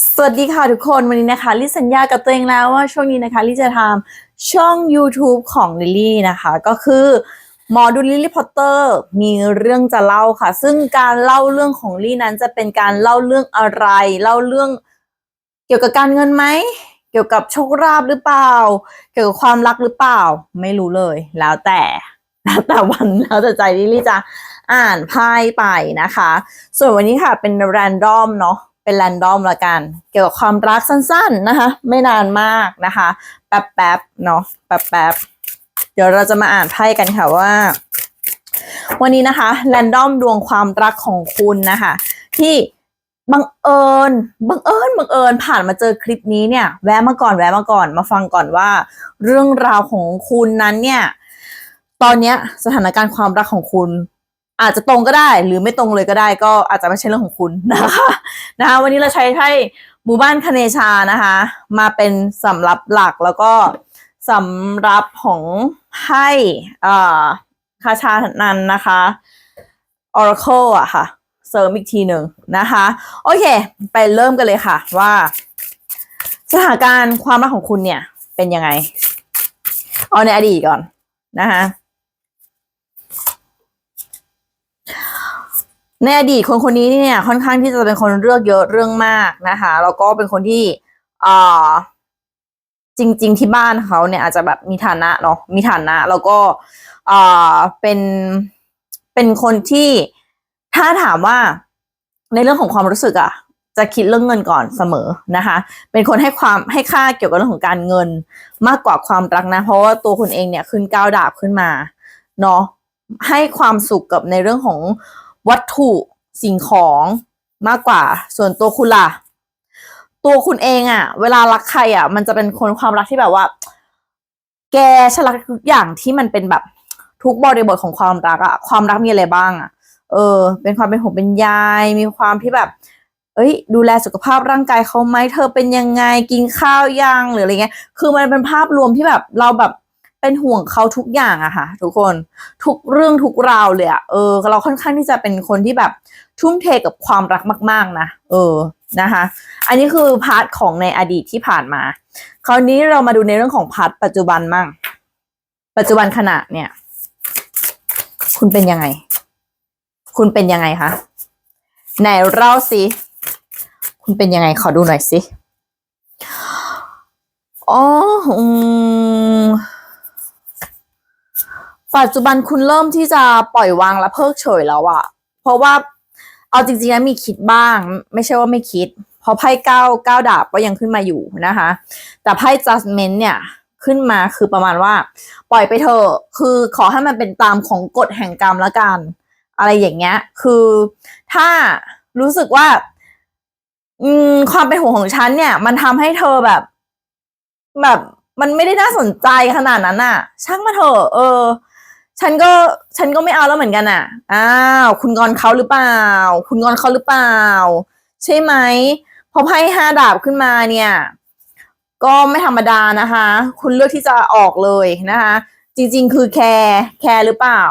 สวัสดีค่ะทุกคนวันนี้นะคะลิสัญญากับตัวเองแล้วว่าช่วงนี้นะคะลิจะทำช่อง YouTube ของลิลลี่นะคะ ก็คือหมอดูลิลลี่พอตเตอร์มีเรื่องจะเล่าค่ะ ซึ่งการเล่าเรื่องของลี่นั้นจะเป็นการเล่าเรื่องอะไร เล่าเรื่องเกี่ยวกับการเงินไหมเกี่ยวกับโชคลาภหรือเปล่า เกี่ยวกับความรักหรือเปล่า ไม่รู้เลย แล้วแต่แล้วแต่วันแล้วแต่ใจลิลลี่จะอ่านไพ่ไปนะคะ ส่วนวันนี้ค่ะเป็นแรนดอมเนาะ เป็นแรนดอมละกัน เกี่ยวกับความรักสั้น ๆนะคะ ไม่นานมากนะคะ แป๊บๆเนาะแป๊บๆเดี๋ยวเราจะมาอ่านไพ่กันค่ะว่า วันนี้นะคะแรนดอมดวงความรักของคุณนะคะ ที่บังเอิญบังเอิญบังเอิญผ่านมาเจอคลิปนี้เนี่ย แวะมาก่อนแวะมาก่อนมาฟังก่อนว่า เรื่องราวของคุณนั้นเนี่ย ตอนเนี้ยสถานการณ์ความรักของคุณ อาจจะตรงก็ได้ หรือไม่ตรงเลยก็ได้ ก็อาจจะไม่ใช่เรื่องของคุณนะคะนะคะวันนี้เราใช้ไพ่หมู่บ้านคเนชานะคะ มาเป็นสำรับหลักแล้วก็สำรับของไพ่อ่าคาชานันนะคะ Oracle อะค่ะ เสริมอีกทีหนึ่งนะคะ โอเค ไปเริ่มกันเลยค่ะว่า สถานการณ์ความรักของคุณเนี่ย เป็นยังไง เอาในอดีตก่อนนะคะ ในอดีตคนคนนี้เนี่ยค่อนข้างที่จะเป็นคนเลือกเยอะเรื่องมากนะคะแล้วก็เป็นคนที่อ่าจริง ๆ ที่บ้านเขาเนี่ยอาจจะแบบมีฐานะเนาะมีฐานะแล้วก็อ่าเป็นเป็นคนที่ถ้าถามว่าในเรื่องของความรู้สึกอะจะคิดเรื่องเงินก่อนเสมอนะคะ เป็นคนให้ความให้ค่าเกี่ยวกับเรื่องของการเงินมากกว่าความรักนะ เพราะว่าตัวคุณเองเนี่ยขึ้นก้าวดาบขึ้นมาเนาะให้ความสุขกับในเรื่องของ วัตถุสิ่งของมากกว่า ส่วนตัวคุณล่ะ ตัวคุณเองอะเวลารักใครอะมันจะเป็นคนความรักที่แบบว่า แกฉันรักทุกอย่างที่มันเป็นแบบทุกบริบทของความรักอะความรักมีอะไรบ้างอะเออ เป็นความเป็นห่วงเป็นใยมีความที่แบบ เอ้ย ดูแลสุขภาพร่างกายเขาไหมเธอเป็นยังไงกินข้าวยังหรืออะไรเงี้ย คือมันเป็นภาพรวมที่แบบเราแบบ เป็นห่วงเขาทุกอย่างอะค่ะ ทุกคนทุกเรื่องทุกราวเลยอะเออ เราค่อนข้างที่จะเป็นคนที่แบบทุ่มเทกับความรักมาก ๆ นะเออนะคะ อันนี้คือพาร์ทของในอดีตที่ผ่านมา คราวนี้เรามาดูในเรื่องของพาร์ทปัจจุบันมั่ง ปัจจุบันขณะเนี่ย คุณเป็นยังไง คุณเป็นยังไงคะไหนเล่าสิคุณเป็นยังไงขอดูหน่อยสิอ๋ออืม ปัจจุบันคุณเริ่มที่จะปล่อยวางและเพิกเฉยแล้วอะเพราะว่าเอาจริงๆนะมีคิดบ้าง ไม่ใช่ว่าไม่คิดเพราะไพ่เก้าเก้าดาบก็ยังขึ้นมาอยู่นะคะ แต่ไพ่ judgment เนี่ยขึ้นมาคือประมาณว่า ปล่อยไปเถอะคือขอให้มันเป็นตามของกฎแห่งกรรมละกัน อะไรอย่างเงี้ย คือถ้ารู้สึกว่าอืมความเป็นห่วงของฉันเนี่ย มันทำให้เธอแบบ แบบมันไม่ได้น่าสนใจขนาดนั้นน่ะช่างมาเถอะเออ ฉันก็ฉันก็ไม่เอาแล้วเหมือนกันอะ อ้าวคุณงอนเขาหรือเปล่า คุณงอนเขาหรือเปล่า ใช่ไหมพอไพ่ห้าดาบขึ้นมาเนี่ย ก็ไม่ธรรมดานะคะ คุณเลือกที่จะออกเลยนะคะ จริง ๆ คือแคร์แคร์หรือเปล่า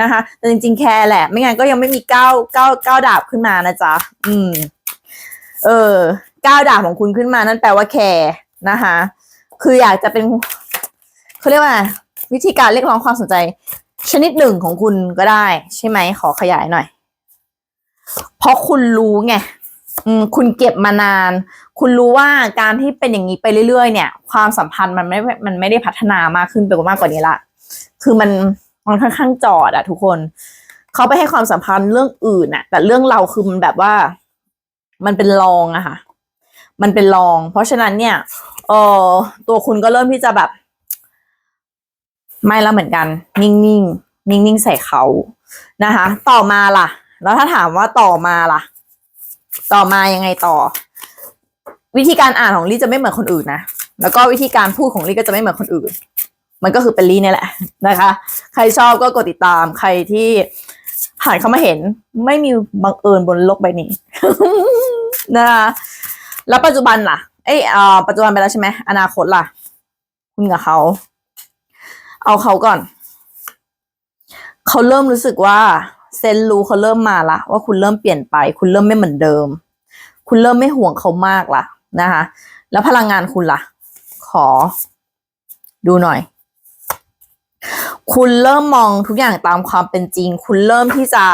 นะคะแต่จริง ๆ แคร์แหละ ไม่งั้นก็ยังไม่มีเก้าเก้าเก้าดาบขึ้นมานะจ๊ะอืม เออเก้าดาบของคุณขึ้นมานั่นแปลว่าแคร์นะคะ คืออยากจะเป็นเขาเรียกว่า วิธีการเรียกร้องความสนใจ ชนิดหนึ่งของคุณก็ได้ ใช่ไหมขอขยายหน่อย เพราะคุณรู้ไงคุณเก็บมานาน คุณรู้ว่าการที่เป็นอย่างนี้ไปเรื่อยๆ เนี่ย ความสัมพันธ์มันไม่ มันไม่ได้พัฒนามากขึ้นไปกว่ามากกว่านี้ละ คือมันมันค่อนข้างจอดอะทุกคน เขาไปให้ความสัมพันธ์เรื่องอื่นอะแต่เรื่องเราคือมันแบบว่า มันเป็นรองอะค่ะ มันเป็นรอง เพราะฉะนั้นเนี่ย เออตัวคุณก็เริ่มที่จะแบบ ไม่แล้วเหมือนกัน นิ่งๆนิ่งๆใส่เขานะคะ ต่อมาล่ะ แล้วถ้าถามว่าต่อมาล่ะ ต่อมายังไงต่อ วิธีการอ่านของลี่จะไม่เหมือนคนอื่นนะแล้วก็วิธีการพูดของลี่ก็จะไม่เหมือนคนอื่น มันก็คือเป็นลี่เนี่ยแหละนะคะ ใครชอบก็กดติดตามใครที่ผ่านเข้ามาเห็น ไม่มีบังเอิญบนโลกใบนี้ นะคะแล้วปัจจุบันล่ะ เอ้ยอ่าปัจจุบันไปแล้วใช่ไหมอนาคตล่ะ คุณกับเขา เอาเขาก่อน เขาเริ่มรู้สึกว่า เซนรู้เขาเริ่มมาละว่าคุณเริ่มเปลี่ยนไป คุณเริ่มไม่เหมือนเดิม คุณเริ่มไม่ห่วงเขามากละนะคะ แล้วพลังงานคุณล่ะ ขอ ดูหน่อย คุณเริ่มมองทุกอย่างตามความเป็นจริง คุณเริ่มที่จะ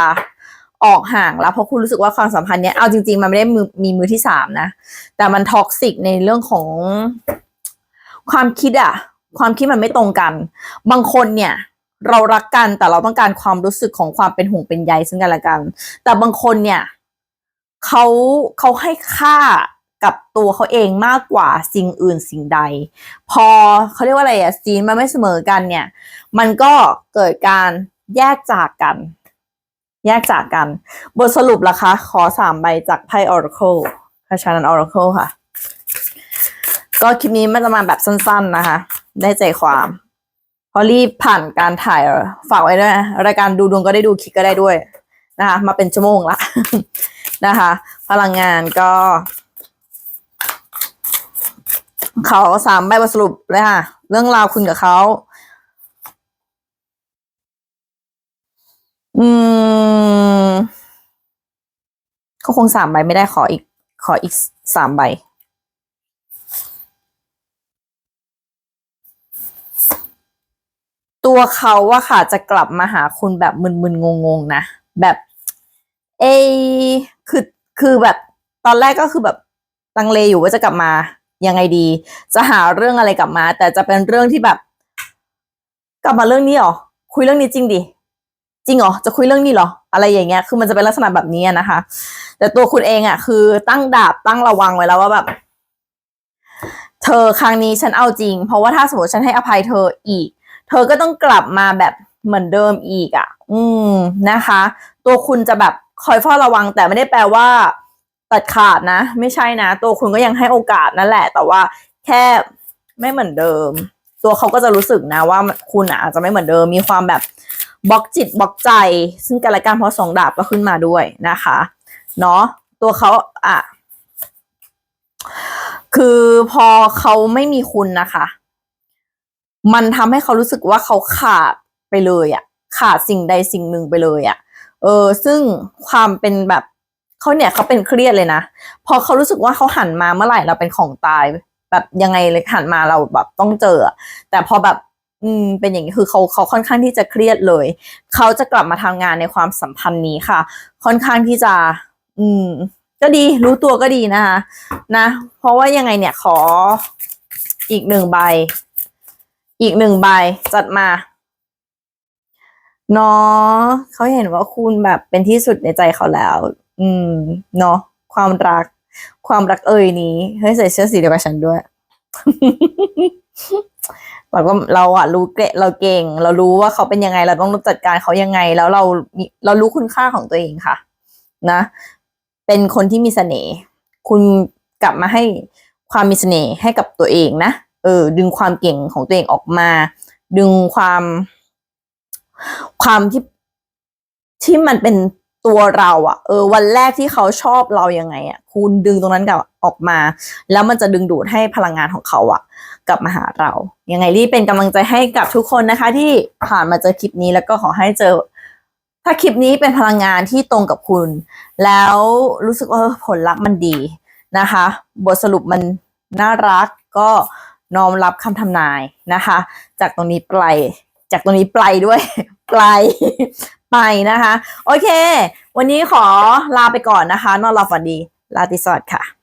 ออกห่างแล้วเพราะคุณรู้สึกว่าความสัมพันธ์เนี้ยเอาจริง ๆ มันไม่ได้มือมีมือที่สามนะ แต่มันท็อกซิกในเรื่องของความคิดอะ ความคิดมันไม่ตรงกัน บางคนเนี่ย เรารักกันแต่เราต้องการความรู้สึกของความเป็นห่วงเป็นใยซึ่งกันและกัน แต่บางคนเนี่ยเขาเขาให้ค่ากับตัวเขาเองมากกว่าสิ่งอื่นสิ่งใด พอเขาเรียกว่าอะไรอะซีนมันไม่เสมอกันเนี่ย มันก็เกิดการแยกจากกัน แยกจากกัน บทสรุปล่ะคะ ขอสามใบจากไพ่ Oracle คาชานัน Oracle ค่ะ ก็คลิปนี้มันจะมาแบบสั้น ๆ นะคะ ได้ใจความเพราะรีบผ่านการถ่ายฝากไว้ด้วยรายการดูดวงก็ได้ดูคลิปก็ได้ด้วยนะคะ มาเป็นชั่วโมงละนะคะ พลังงานก็ เขาสามใบบทสรุปเลยค่ะ เรื่องราวคุณกับเขาอืมก็คงสามใบไม่ได้ขออีก ขออีกสามใบ ตัวเขาว่าค่ะจะกลับมาหาคุณแบบมึนๆงงๆนะ แบบเอคือคือแบบตอนแรกก็คือแบบลังเลอยู่ว่าจะกลับมายังไงดี จะหาเรื่องอะไรกลับมา แต่จะเป็นเรื่องที่แบบ กลับมาเรื่องนี้เหรอคุยเรื่องนี้จริงดิจริงเหรอจะคุยเรื่องนี้เหรอ อะไรอย่างเงี้ย คือมันจะเป็นลักษณะแบบนี้นะคะ แต่ตัวคุณเองอะคือตั้งดาบตั้งระวังไว้แล้วว่าแบบเธอครั้งนี้ฉันเอาจริง เพราะว่าถ้าสมมติฉันให้อภัยเธออีก เธอก็ต้องกลับมาแบบเหมือนเดิมอีกอะ อืมนะคะ ตัวคุณจะแบบคอยเฝ้าระวังแต่ไม่ได้แปลว่าตัดขาดนะ ไม่ใช่นะ ตัวคุณก็ยังให้โอกาสนั่นแหละ แต่ว่าแค่ไม่เหมือนเดิม ตัวเขาก็จะรู้สึกนะว่าคุณอะอาจจะไม่เหมือนเดิม มีความแบบบล็อกจิตบล็อกใจ ซึ่งกันและกันเพราะสองดาบก็ขึ้นมาด้วยนะคะเนาะตัวเขาอะคือพอเขาไม่มีคุณนะคะ มันทำให้เขารู้สึกว่าเขาขาดไปเลยอะขาดสิ่งใดสิ่งหนึ่งไปเลยอะเออ ซึ่งความเป็นแบบเขาเนี่ยเขาเป็นเครียดเลยนะพอเขารู้สึกว่าเขาหันมาเมื่อไหร่เราเป็นของตาย แบบยังไงเลยหันมาเราแบบต้องเจอ แต่พอแบบอืมเป็นอย่างนี้คือเขาเขาค่อนข้างที่จะเครียดเลย เขาจะกลับมาทำงานในความสัมพันธ์นี้ค่ะ ค่อนข้างที่จะ อืม ก็ดีรู้ตัวก็ดีนะคะนะ เพราะว่ายังไงเนี่ยขออีกหนึ่งใบ อีกหนึ่งใบจัดมาเนาะเขาเห็นว่าคุณแบบเป็นที่สุดในใจเขาแล้ว อืมเนาะความรัก ความรักเอ่ยนี้เฮ้ยใส่เสื้อสีเดียวกับฉันด้วยเราก็เราอะรู้เกะเราเก่ง เรารู้ว่าเขาเป็นยังไง เราต้องจัดการเขายังไง แล้วเราเรารู้คุณค่าของตัวเองค่ะ นะ เป็นคนที่มีเสน่ห์คุณกลับมาให้ความมีเสน่ห์ให้กับตัวเองนะ เออ ดึงความเก่งของตัวเองออกมา ดึงความ ความที่ที่มันเป็นตัวเราอะเออ วันแรกที่เขาชอบเรายังไงอะคุณดึงตรงนั้นกลับออกมา แล้วมันจะดึงดูดให้พลังงานของเขาอะกลับมาหาเรา ยังไงรีบเป็นกำลังใจให้กับทุกคนนะคะ ที่ผ่านมาเจอคลิปนี้แล้วก็ขอให้เจอ ถ้าคลิปนี้เป็นพลังงานที่ตรงกับคุณ แล้วรู้สึกว่าผลลัพธ์มันดีนะคะ บทสรุปมันน่ารักก็ น้อมรับคำทำนายนะคะ จากตรงนี้ไปลายจากตรงนี้ไปลายด้วยไปลายไปนะคะ โอเค วันนี้ขอลาไปก่อนนะคะ นอนหลับฝันดีลาติสวัสดิ์ค่ะ